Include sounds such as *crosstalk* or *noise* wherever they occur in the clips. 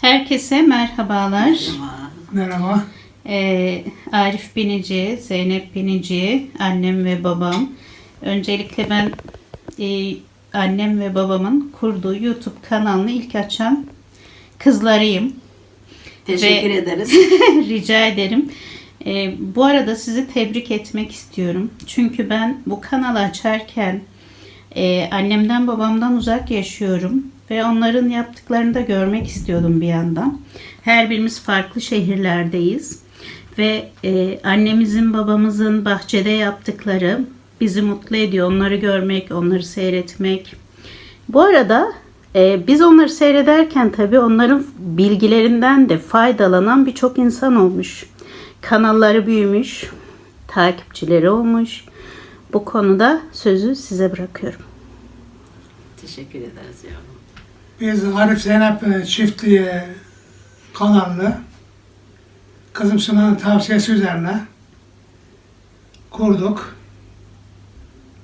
Herkese merhabalar. Merhaba. Ee, Arif Binici, Zeynep Binici, annem ve babam. Öncelikle ben e, annem ve babamın kurduğu YouTube kanalını ilk açan kızlarıyım. Teşekkür Ve- ederiz. *laughs* Rica ederim. Ee, bu arada sizi tebrik etmek istiyorum. Çünkü ben bu kanalı açarken e, annemden babamdan uzak yaşıyorum ve onların yaptıklarını da görmek istiyordum bir yandan. Her birimiz farklı şehirlerdeyiz ve e, annemizin babamızın bahçede yaptıkları bizi mutlu ediyor. Onları görmek, onları seyretmek. Bu arada e, biz onları seyrederken tabii onların bilgilerinden de faydalanan birçok insan olmuş. Kanalları büyümüş, takipçileri olmuş. Bu konuda sözü size bırakıyorum. Teşekkür ederiz yavrum. Biz Arif Zeynep e, çiftliği kanalını kızım Sunan'ın tavsiyesi üzerine kurduk.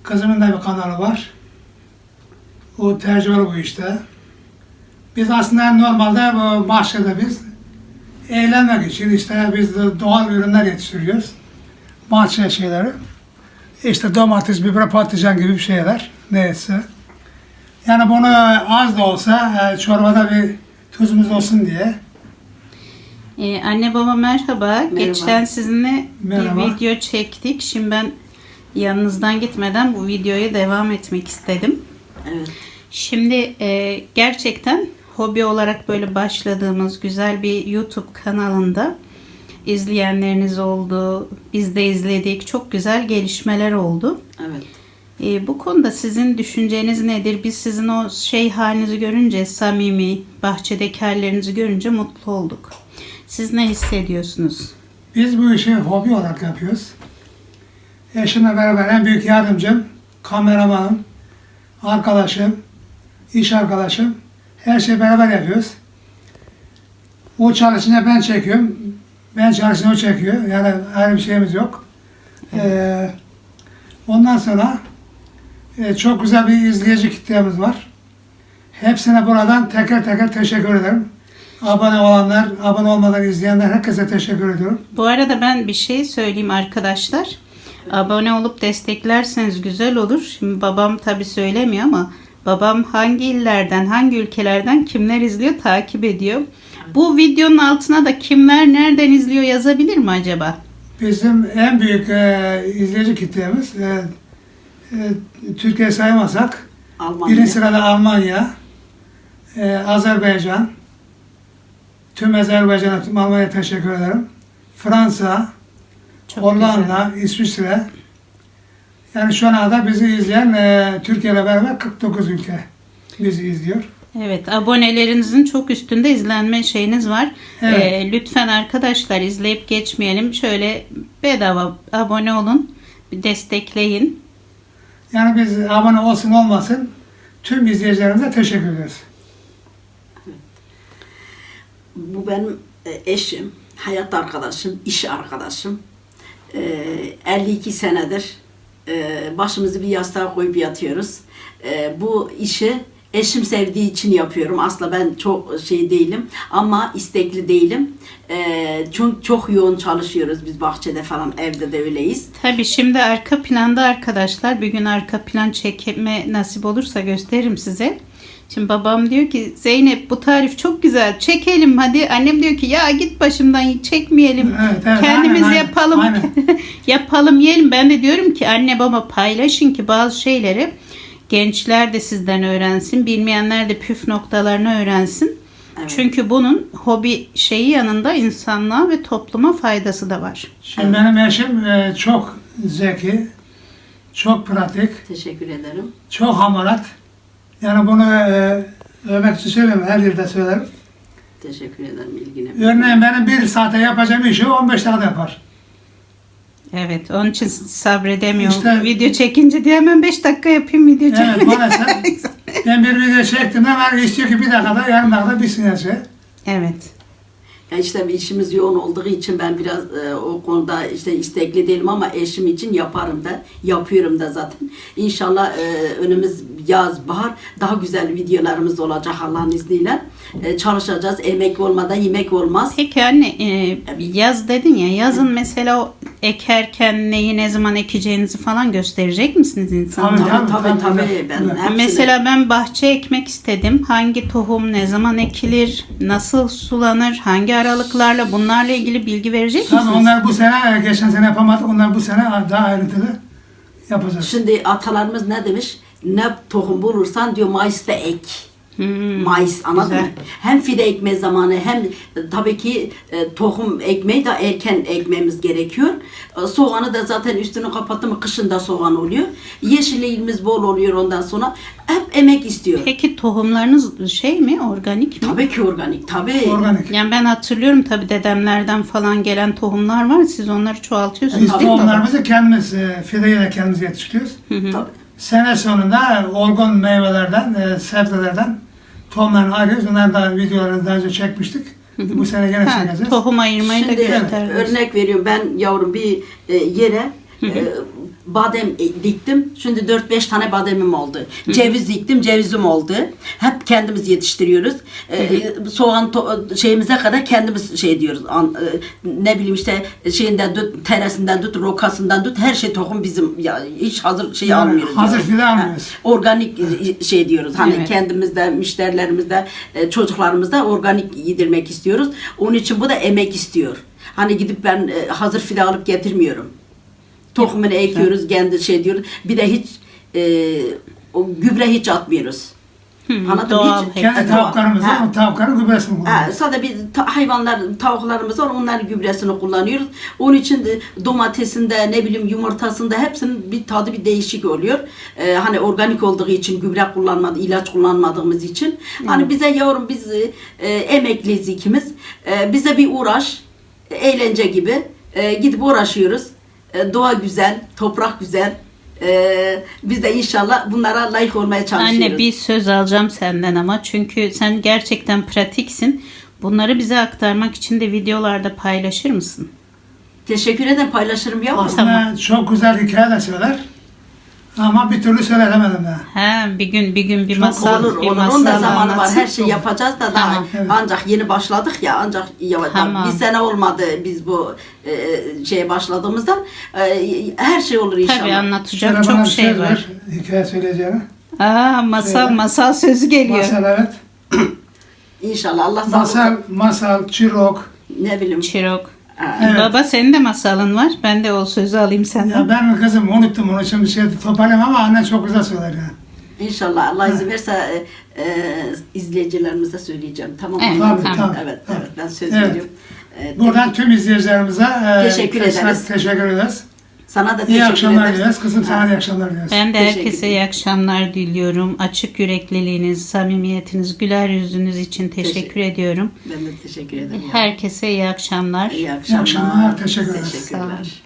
Kızımın da bir kanalı var. O tercümanı bu işte. Biz aslında normalde bu bahçede biz eğlenmek için işte biz de doğal ürünler yetiştiriyoruz. Bahçe şeyleri. İşte domates, biber, patlıcan gibi bir şeyler. Neyse. Yani bunu az da olsa e, çorbada bir tuzumuz olsun diye. Ee, anne baba merhaba. Geçen sizinle Merhaba. bir video çektik. Şimdi ben yanınızdan gitmeden bu videoya devam etmek istedim. Evet. Şimdi e, gerçekten hobi olarak böyle başladığımız güzel bir YouTube kanalında izleyenleriniz oldu. Biz de izledik. Çok güzel gelişmeler oldu. Evet. E, bu konuda sizin düşünceniz nedir? Biz sizin o şey halinizi görünce, samimi, bahçedeki hallerinizi görünce mutlu olduk. Siz ne hissediyorsunuz? Biz bu işi hobi olarak yapıyoruz. Eşimle beraber en büyük yardımcım, kameramanım, arkadaşım, iş arkadaşım. Her şeyi beraber yapıyoruz. O çalışınca ben çekiyorum. Ben çalışınca o çekiyor. Yani ayrı bir şeyimiz yok. Ee, ondan sonra e, çok güzel bir izleyici kitlemiz var. Hepsine buradan teker teker teşekkür ederim. Abone olanlar, abone olmadan izleyenler herkese teşekkür ediyorum. Bu arada ben bir şey söyleyeyim arkadaşlar. Abone olup desteklerseniz güzel olur. Şimdi babam tabi söylemiyor ama babam hangi illerden, hangi ülkelerden kimler izliyor takip ediyor. Bu videonun altına da kimler nereden izliyor yazabilir mi acaba? Bizim en büyük e, izleyici kitlemiz e, Türkiye saymazsak Almanya. birinci sırada Almanya, e, Azerbaycan, tüm Azerbaycan'a, tüm Almanya'ya teşekkür ederim. Fransa, Çok Hollanda, İsviçre. Yani şu ana kadar bizi izleyen e, Türkiye ile beraber 49 ülke bizi izliyor. Evet, abonelerinizin çok üstünde izlenme şeyiniz var. Evet. Ee, lütfen arkadaşlar izleyip geçmeyelim. Şöyle bedava abone olun, destekleyin. Yani biz abone olsun olmasın tüm izleyicilerimize teşekkür ederiz. Bu benim e, eşim, hayat arkadaşım, iş arkadaşım. E, 52 senedir e, başımızı bir yastığa koyup yatıyoruz. E, bu işi eşim sevdiği için yapıyorum. Asla ben çok şey değilim ama istekli değilim. E, çok çok yoğun çalışıyoruz biz bahçede falan evde de öyleyiz. Tabii şimdi arka planda arkadaşlar bir gün arka plan çekme nasip olursa gösteririm size. Şimdi babam diyor ki Zeynep bu tarif çok güzel çekelim hadi. Annem diyor ki ya git başımdan çekmeyelim. Evet, evet, Kendimiz aynen, yapalım. aynen. *laughs* yapalım yiyelim. Ben de diyorum ki anne baba paylaşın ki bazı şeyleri gençler de sizden öğrensin. Bilmeyenler de püf noktalarını öğrensin. Evet. Çünkü bunun hobi şeyi yanında insanlığa ve topluma faydası da var. Şimdi benim eşim e, çok zeki, çok pratik, Teşekkür ederim. çok hamarat. Yani bunu e, övmek için söylemiyorum, her yerde söylerim. Teşekkür ederim ilgine. Örneğin benim bir saate yapacağım işi 15 dakikada yapar. Evet, onun için sabredemiyorum. İşte- video çekince diye hemen 5 dakika yapayım video. Evet maalesef. *laughs* ben bir video çektim hemen istiyor ki bir dakikada yarım dakikada bitsin her şey. evet. İşte işimiz yoğun olduğu için ben biraz e, o konuda işte istekli değilim ama eşim için yaparım da, yapıyorum da zaten. İnşallah e, önümüz yaz, bahar daha güzel videolarımız olacak Allah'ın izniyle. E, çalışacağız. Emek olmadan yemek olmaz. Peki anne e, yaz dedin ya yazın mesela o ekerken neyi ne zaman ekeceğinizi falan gösterecek misiniz insanlara? Tabii, Tabii tabii, tabii. Ben Evet. hepsini- Mesela ben bahçe ekmek istedim. Hangi tohum ne zaman ekilir, nasıl sulanır, hangi aralıklarla bunlarla ilgili bilgi verecek Tabii misiniz? onlar bu sene, geçen sene yapamadık. Onlar bu sene daha ayrıntılı yapacağız. Şimdi atalarımız ne demiş? Ne tohum bulursan diyor Mayıs'ta ek. Hmm, Mayıs anladın güzel. mı? Hem fide ekme zamanı hem e, tabii ki e, tohum ekmeyi de erken ekmemiz gerekiyor. E, soğanı da zaten üstünü kapattı mı kışın da soğan oluyor. Yeşilliğimiz bol oluyor ondan sonra. Hep emek istiyor. Peki tohumlarınız şey mi, organik mi? Tabii ki organik tabii. Organik. Yani ben hatırlıyorum tabii dedemlerden falan gelen tohumlar var. Siz onları çoğaltıyorsunuz Biz değil mi? baba? tohumlarımızı kendimiz, e, fideyi de kendimiz yetiştiriyoruz. Tabii. Sene sonunda olgun meyvelerden, e, sebzelerden tohumlarını ayırıyoruz. Onları da videolarını daha önce çekmiştik. Bu sene gene Ha, çekeceğiz. tohum ayırmayı da Şimdi gösterdiniz. örnek veriyorum ben yavrum bir e, yere e, badem e, diktim. Şimdi 4-5 tane bademim oldu. Ceviz diktim, cevizim oldu. Hep kendimiz yetiştiriyoruz. E, soğan şeyimize kadar kendimiz şey diyoruz. An- e, ne bileyim işte şeyinden tut, teresinden tut, rokasından tut her şey tohum bizim. Ya hiç hazır şey Yani almıyoruz. hazır fide Ha, almıyoruz. Organik e, şey diyoruz. Hani Evet. kendimizde, müşterilerimizde, çocuklarımızda organik yedirmek istiyoruz. Onun için bu da emek istiyor. Hani gidip ben hazır fide alıp getirmiyorum. Tohumunu ekiyoruz, kendi şey diyoruz. Bir de hiç e, o gübre hiç atmıyoruz. Anladın mı? doğal Hiç- hep. Kendi tavuklarımız var, Ha. o tavukların gübresini Ha, kullanıyoruz. sadece bir ta- hayvanlar, tavuklarımız var, onların gübresini kullanıyoruz. Onun için de domatesinde, ne bileyim yumurtasında hepsinin bir tadı bir değişik oluyor. Ee, hani organik olduğu için, gübre kullanmadı, ilaç kullanmadığımız için. Hani bize yavrum biz e, e, emekliyiz ikimiz. E, bize bir uğraş, eğlence gibi e, gidip uğraşıyoruz. E, doğa güzel, toprak güzel. E, biz de inşallah bunlara layık olmaya çalışıyoruz. Anne bir söz alacağım senden ama çünkü sen gerçekten pratiksin. Bunları bize aktarmak için de videolarda paylaşır mısın? Teşekkür ederim, paylaşırım yavrum. Aslında çok güzel hikaye de söyler. Ama bir türlü söyletemedim daha. Ha bir gün bir gün bir Çok masal olur bir olur. masal Onun da zamanı var. anlatsın. Her şey yapacağız da daha Tamam. Evet. ancak yeni başladık ya ancak yavaş Tamam. bir sene olmadı biz bu e, şeye başladığımızda E, her şey olur inşallah. Tabii anlatacak Şöyle bana çok bir şey söz var. ver, hikaye söyleyeceğini. Aa masal Şöyle. masal sözü geliyor. Masal evet. İnşallah Allah sağlık. Masal, masal, çirok. Ne bileyim. Çirok. Evet. Baba senin de masalın var. Ben de o sözü alayım senden. Ya ben kızım unuttum onu şimdi şey toparlayayım ama annen çok güzel söyler ya. İnşallah Allah izin verirse e, e, izleyicilerimize söyleyeceğim. Tamam mı? Evet, Tabii, tamam. tabii. Evet, evet ben söz Evet. veriyorum. E, Buradan tüm izleyicilerimize e, Teşekkür ederiz. Teşekkür ederiz. Sana da İyi teşekkür akşamlar ederiz. diliyoruz. Kızım sana da iyi akşamlar diliyoruz. Ben de Teşekkür herkese ederim. iyi akşamlar diliyorum. Açık yürekliliğiniz, samimiyetiniz, güler yüzünüz için teşekkür Teşekkür- ediyorum. Ben de teşekkür ederim. Herkese iyi akşamlar. İyi akşamlar. akşamlar, teşekkür ederiz. Teşekkürler.